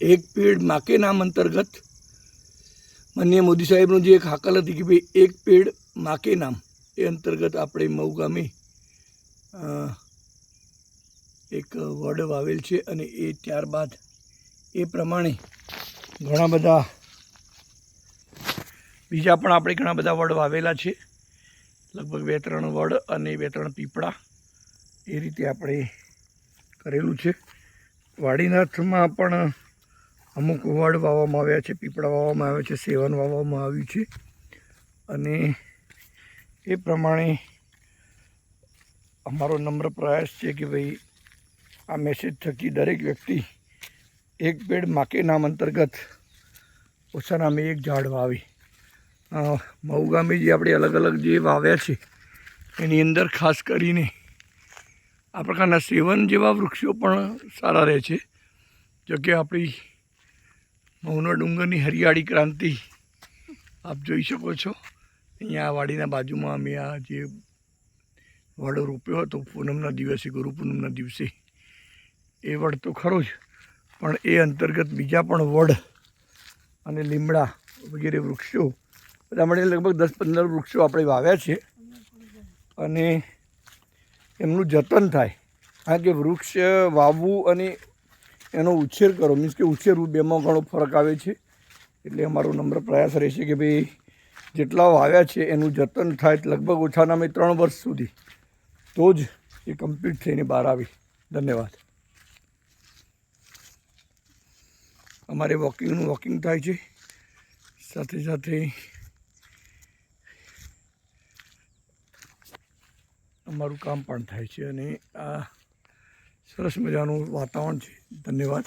એક પેડ માકે નામ અંતર્ગત માનનીય મોદી સાહેબનું જે એક હાકલ હતી કે ભાઈ, એક પેડ માકે નામ, એ અંતર્ગત આપણે મઉ ગામે એક વડ વાવેલ છે અને એ ત્યારબાદ એ પ્રમાણે ઘણા બધા, બીજા પણ આપણે ઘણા બધા વડ વાવેલા છે. લગભગ બે ત્રણ વડ અને બે ત્રણ પીપળા એ રીતે આપણે કરેલું છે. વાડીનાથમાં પણ અમુક વડ વાવવામાં આવ્યા છે પીપળા વાવવામાં આવ્યા છે, સેવન વાવવામાં આવ્યું છે. અને એ પ્રમાણે અમારો નમ્ર પ્રયાસ છે કે ભાઈ આ મેસેજ થકી દરેક વ્યક્તિ એક પેડ માકે નામ અંતર્ગત ઓછા નામે એક ઝાડ વાવે. ગામે જે આપણે અલગ અલગ જે વાવ્યા છે, એની અંદર ખાસ કરીને આ પ્રકારના સેવન જેવા વૃક્ષો પણ સારા રહે છે. જો કે આપણી મૌનો ડુંગરની હરિયાળી ક્રાંતિ. આપ જોઈ શકો છો. અહીંયા આ વાડીના બાજુમાં અમે આ જે વડો રોપ્યો હતો, પૂનમના દિવસે, ગુરુ પૂનમના દિવસે, એ વડ તો ખરો જ, પણ એ અંતર્ગત બીજા પણ વડ અને લીમડા વગેરે વૃક્ષો, બધા મળીને લગભગ દસ પંદર વૃક્ષો આપણે વાવ્યા છે. અને એમનું જતન થાય. કારણ કે વૃક્ષ વાવવું અને એનો ઉછેર કરો. મીન્સ કે ઉછેરવું બેમાં ઘણો ફરક આવે છે. એટલે અમારો નમ્ર પ્રયાસ રહેશે કે ભાઈ જેટલા વાવ્યા છે, એનું જતન થાય લગભગ ઓછાના મેં ત્રણ વર્ષ સુધી. તો જ એ કમ્પ્લીટ થઈને બહાર આવી. ધન્યવાદ. અમારે વોકિંગનું વોકિંગ થાય છે. સાથે સાથે અમારું કામ પણ થાય છે અને આ સરસ મજાનું વાતાવરણ છે. ધન્યવાદ.